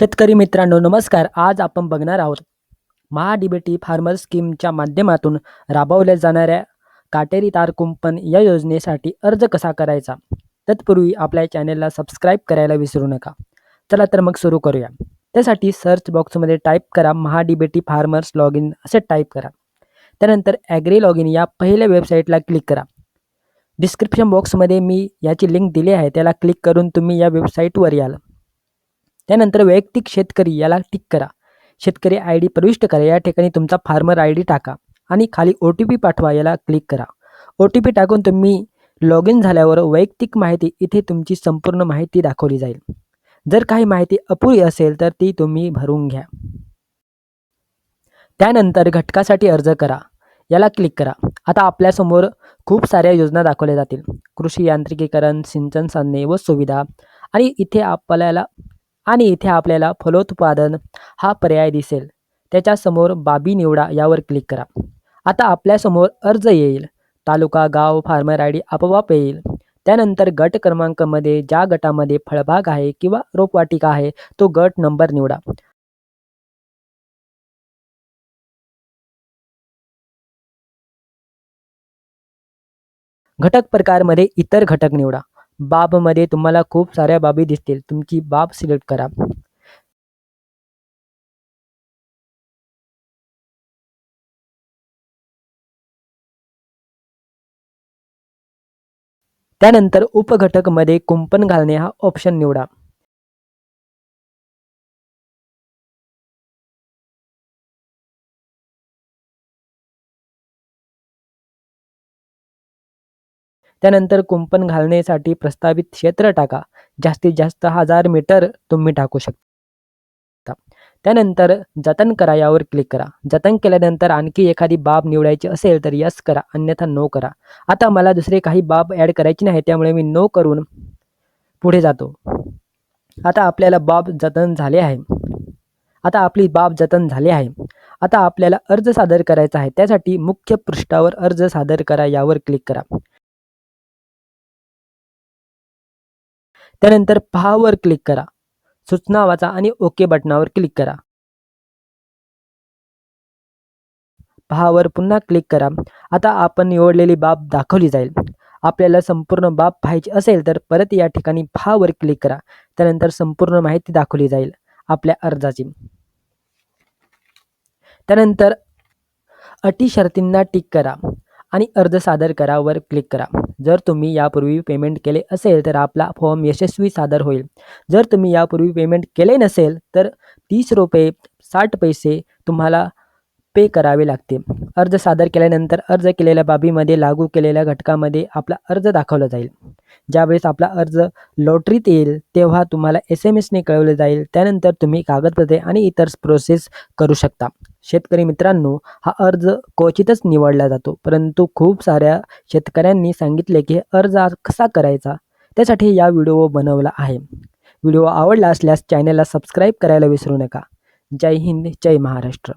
शेतकरी मित्रांनो नमस्कार. आज आपण बघणार आहोत महा डी फार्मर स्कीमच्या माध्यमातून राबवल्या जाणाऱ्या काटेरी तार कुंपण या योजनेसाठी अर्ज कसा करायचा? तत्पूर्वी आपल्या चॅनेलला सबस्क्राईब करायला विसरू नका. चला तर मग सुरू करूया. त्यासाठी सर्च बॉक्समध्ये टाईप करा Maha D B T farmers log in असे टाईप करा. त्यानंतर ॲग्री लॉग इन या पहिल्या वेबसाईटला क्लिक करा. डिस्क्रिप्शन बॉक्समध्ये मी याची लिंक दिली आहे त्याला क्लिक करून तुम्ही या वेबसाईटवर याल. त्यानंतर वैयक्तिक शेतकरी याला टिक करा. शेतकरी आय डी प्रविष्ट करा. या ठिकाणी तुमचा फार्मर आय डी टाका आणि खाली ओ टी पी पाठवा याला क्लिक करा. ओ टी पी टाकून तुम्ही लॉग इन झाल्यावर वैयक्तिक माहिती इथे तुमची संपूर्ण माहिती दाखवली जाईल. जर काही माहिती अपुरी असेल तर ती तुम्ही भरून घ्या. त्यानंतर घटकासाठी अर्ज करा. याला क्लिक करा. आता आपल्यासमोर खूप साऱ्या योजना दाखवल्या जातील. कृषी यांत्रिकीकरण सिंचन साधने व सुविधा आणि इथे आपल्याला आणि इथे आपल्याला फलोत्पादन हा पर्याय दिसेल. त्याच्यासमोर बाबी निवडा यावर क्लिक करा. आता आपल्यासमोर अर्ज येईल. तालुका गाव फार्मर आय डी आपोआप येईल. त्यानंतर गट क्रमांकामध्ये ज्या गटामध्ये फळबाग आहे किंवा रोपवाटिका आहे तो गट नंबर निवडा. घटक प्रकारमध्ये इतर घटक निवडा. बाबमध्ये तुम्हाला खूप साऱ्या बाबी दिसतील. तुमची बाब सिलेक्ट करा. त्यानंतर उपघटकमध्ये कुंपण घालणे हा ऑप्शन निवडा. त्यानंतर कुंपण घालण्यासाठी प्रस्तावित क्षेत्र टाका. जास्तीत जास्त हजार मीटर तुम्ही टाकू शकता. त्यानंतर जतन करा यावर क्लिक करा. जतन केल्यानंतर आणखी एखादी बाब निवडायची असेल तर यस करा अन्यथा नो करा. आता मला दुसरे काही बाब ॲड करायची नाही त्यामुळे मी नो करून पुढे जातो. आता आपल्याला बाब जतन झाले आहे. आता आपली बाब जतन झाली आहे. आता आपल्याला अर्ज सादर करायचा आहे. त्यासाठी मुख्य पृष्ठावर अर्ज सादर करा यावर क्लिक करा. त्यानंतर पहावर क्लिक करा. सूचना वाचा आणि ओके बटनावर क्लिक करा. पहावर पुन्हा क्लिक करा. आता आपण निवडलेली बाब दाखवली जाईल. आपल्याला संपूर्ण बाब पाहायची असेल तर परत या ठिकाणी पहावर क्लिक करा. त्यानंतर संपूर्ण माहिती दाखवली जाईल आपल्या अर्जाची. त्यानंतर अटी शर्तींना टिक करा आणि अर्ज सादर करावर क्लिक करा. जर तुम्ही यापूर्वी पेमेंट केले असेल तर आपला फॉर्म यशस्वी सादर होईल. जर तुम्ही यापूर्वी पेमेंट केले नसेल तर तीस रुपये साठ पैसे तुम्हाला पे करावे लागते अर्ज सादर केल्यानंतर अर्ज केलेल्या बाबीमध्ये लागू केलेल्या घटकामध्ये आपला अर्ज दाखवला जाईल. ज्यावेळेस आपला अर्ज लॉटरीत येईल तेव्हा तुम्हाला एस एम एसने कळवले जाईल. त्यानंतर तुम्ही कागदपत्रे आणि इतर प्रोसेस करू शकता. शेतकरी मित्रांनो हा अर्ज क्वचितच निवडला जातो. परंतु खूप साऱ्या शेतकऱ्यांनी सांगितले की अर्ज कसा करायचा? त्यासाठी या व्हिडिओ बनवला आहे. व्हिडिओ आवडला असल्यास चॅनलला सबस्क्राईब करायला विसरू नका. जय हिंद जय महाराष्ट्र.